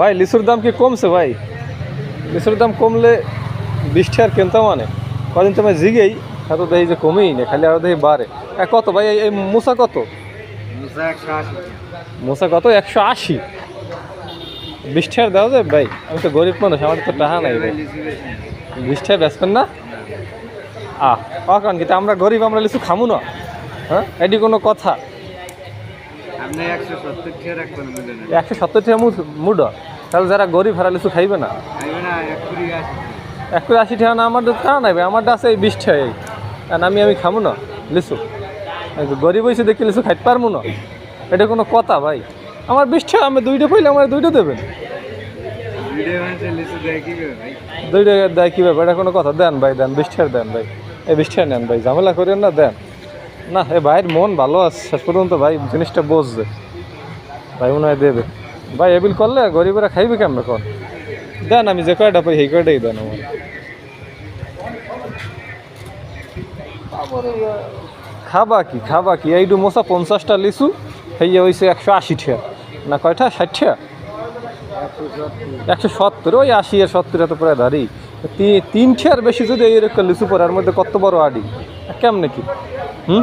ভাই লিচুর দাম কি কমছে ভাই? লিচুর দাম কমলে বৃষ্টি আর কিনতাম মানে? কদিন তোমার জিগেই এত দেখি যে কমেই না খালি আরও দেখি বাড়ে। কত ভাই এই- মুসা কত? মুসা কত? একশো আশি। বৃষ্টি আর দাও যে ভাই আমি তো গরিব মানুষ আমার তো টাকা নাই ভাই। আর বেচবেন না? আহ কারণ কিন্তু আমরা গরিব আমরা লিচু খামু না। হ্যাঁ? এটি কোনো কথা। একশো সত্তর টাকা মুড। তাহলে যারা গরিব হারা লিচু খাইবে না? একশো আশি টাকা না আমার ভাই। আমারটা আছে এই বিশ টাকা এই। কারণ আমি আমি খামু না লিচু। গরিব হয়েছে দেখি লিচু খাইতে পারব না। এটা কোনো কথা ভাই। আমার বিশ টাকা আমি দুইটা পাইলে আমার দুইটা দেবেন। দুইটা দেয় এটা কোনো কথা। দেন ভাই দেন। বিশ টাকা দেন ভাই। এই বিশ টাকা নেন ভাই। ঝামেলা করেন না দেন। না, এ ভাইয়ের মন ভালো আছে, শেষ পর্যন্ত ভাই জিনিসটা বুঝছে ভাই মনে হয় দেবে। ভাই এবিল করলে গরিবেরা খাইবে কেমন এখন? দেন আমি যে কয়টা পাই, সেই কয়টাই দেন আমার। খাবা কি খাবা কি? এইটু মশা পঞ্চাশটা লিচু, হইয়া হয়েছে একশো আশি টাকা না কয়টা? ষাট টাকা একশো সত্তর, ওই আশি আর সত্তর এত প্রায় ধারি। তিন ঠিয়ার বেশি যদি এইরকম লিচু পড়ার মধ্যে কত বড় আডি? কেমনে কি? হুম?